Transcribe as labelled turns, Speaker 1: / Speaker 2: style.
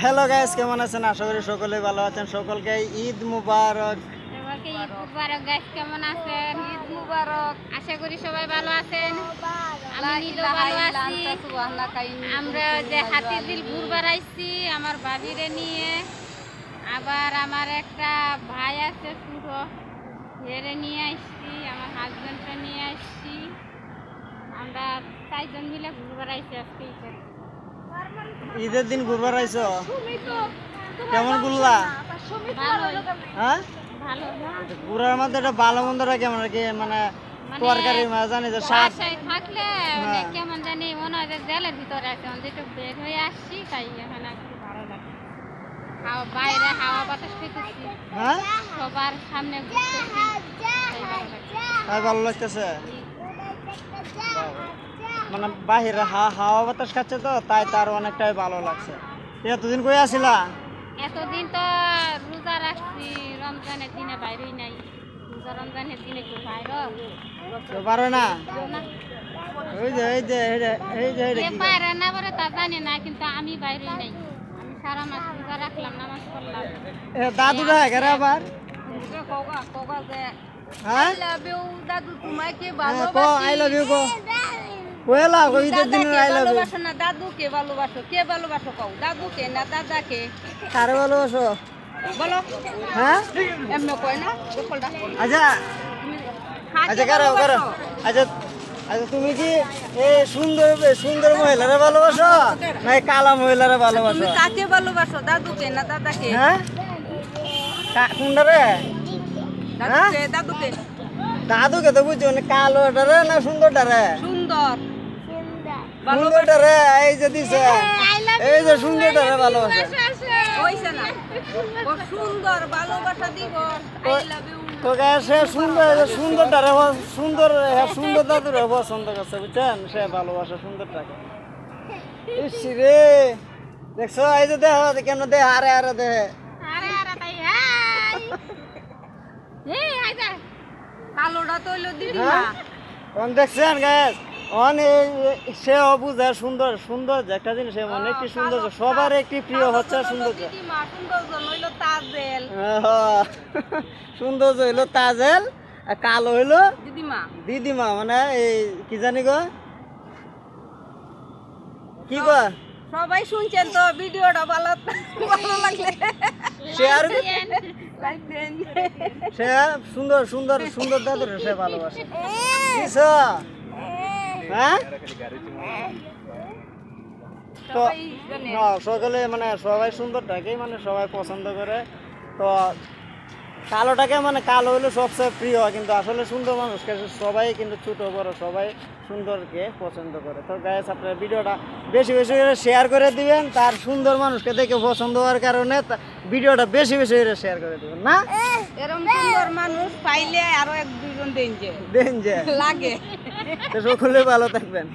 Speaker 1: Hello guys কেমন আছেন? আশা করি সকলে ভালো আছেন। সকলকে ঈদ মুবারক।
Speaker 2: সবাইকে ঈদ মুবারক গাইস কেমন আছেন? ঈদ মুবারক। আশা করি সবাই ভালো আছেন। আমি নিজেও ভালো আছি। আমরা যে হাতি দিল ঘুরবার আইছি আমার ভাবিরে নিয়ে। আবার আমার একটা ভাই আছে ছোট হেরে নিয়ে আসছি আমার হাজব্যান্ডটা নিয়ে আসছি। আমরা চারজন মিলে ঘুরবার আইছি আজকে।
Speaker 1: ঈদের দিন ঘুরবার আইছো? কেমন ঘুরলা? হ্যাঁ? ঘুরার মধ্যে একটা ভালো মন্দটা কেমন? আর কি মানে
Speaker 2: মানে
Speaker 1: তরকারি মাছ জানি যে
Speaker 2: বাসায় থাকলে মানে কেমন জানি মনে হয় যে জেলের ভিতরে আছে। যেটু বের হয়ে আসছি তাই এখানে একটু ভালো লাগে। হাওয়া বাইরে হাওয়া বাতাস পেতেছি।
Speaker 1: হ্যাঁ?
Speaker 2: সবার সামনে ঘুরতেছি। ভালো
Speaker 1: লাগতেছে? মানে বাহিরে হাওয়া হাওয়া বাতাস খাচ্ছে তো তাই তার অনেকটাই ভালো লাগছে। এতদিন কই আসিলা?
Speaker 2: এতদিন তো রোজা রাখছি রমজানের দিনে বাইরেই নাই। রোজা রমজানের দিনে একটু বাইরে?
Speaker 1: তো পারো না? ওই যে এই যে এই যে এই যে এই যে
Speaker 2: কে
Speaker 1: কি?
Speaker 2: বাইরে না পারে তা জানি না কিন্তু আমি বাইরেই নাই। আমি সারা মাস রোজা রাখলাম নামাজ পড়লাম।
Speaker 1: এ দাদুটা এখানে আবার? কোগা কোগা যে হ্যাঁ?
Speaker 3: আই লাভ ইউ দাদু তোমাকে
Speaker 1: হ্যাঁ, কো আই লাভ ইউ কো। কইলা কো ঈদের দিন আই লাভ ইউ
Speaker 3: ভালোবাসো না দাদুকে ভালোবাসো কে ভালোবাসো কও? দাদুকে না দাদাকে?
Speaker 1: কারে ভালোবাসো?
Speaker 3: বলো।
Speaker 1: হ্যাঁ?
Speaker 3: এমনি কয় না গোপালটা
Speaker 1: আচ্ছা। আচ্ছা কারও কারও। আচ্ছা আচ্ছা তুমি কি এই সুন্দর সুন্দর মহিলারে ভালোবাসো? না কালা মহিলারে ভালোবাসো?
Speaker 3: কাকে ভালোবাসো দাদুকে না দাদাকে?
Speaker 1: হ্যাঁ? কোনটারে?
Speaker 3: দাদুকে দাদুকে।
Speaker 1: দাদুকে তো বুঝছ না কালোটারে না সুন্দরটারে?
Speaker 3: সুন্দর।
Speaker 1: সুন্দরটারে এই যে দিছে। এই যে সুন্দরটারে ভালোবাসে।
Speaker 3: হইছে না। ও সুন্দর ভালোবাসা দিব। আই লাভ ইউ
Speaker 1: তো গায়ে সে সুন্দর সুন্দরটারে ভ- সুন্দর হ্যাঁ, সুন্দর দাদুরে পছন্দ করছে বুঝছেন? সে ভালোবাসে সুন্দরটাকে। ইস রে দেখছ? এই যে দেহ কেমন দেহ আরে আরে দেহ।
Speaker 2: আরে আরে তাই হাই। এই আইজা
Speaker 3: কালোটা তো হইল দিদিমা।
Speaker 1: হ্যাঁ? কোন দেখছেন গ্যাস অন সে বুঝে সুন্দর সুন্দর একটা জিনিস এমন একটি সুন্দর সবার একটি প্রিয় হচ্ছে সৌন্দর্য।
Speaker 3: দিদিমা সুন্দর হইল তাজেল
Speaker 1: আর কালো হইল
Speaker 3: দিদিমা।
Speaker 1: দিদিমা মানে এই কি জানি গো? কি গো?
Speaker 3: সবাই শুনছেন তো ভিডিওটা ভালো ভালো লাগলে।
Speaker 1: শেয়ার সে সুন্দর সুন্দর সুন্দর দাদুর সে ভালোবাসে। হ্যাঁ? তো না, সকলে মানে সবাই সুন্দরটাকেই মানে সবাই পছন্দ করে। তো কালোটাকে মানে কালো হলো সবচেয়ে প্রিয় কিন্তু আসলে সুন্দর মানুষকে সবাই কিন্তু ছোট বড় সবাই সুন্দরকে পছন্দ করে। তো গায়ে আপনার ভিডিওটা বেশি বেশি করে শেয়ার করে দিবেন তার সুন্দর মানুষকে দেখে পছন্দ হওয়ার কারণে ভিডিওটা বেশি বেশি করে শেয়ার করে দিবেন না?
Speaker 3: এরকম সুন্দর মানুষ পাইলে আরও এক দুজন দেন যে
Speaker 1: দেন যে
Speaker 3: লাগে।
Speaker 1: তো সকলে ভালো থাকবেন।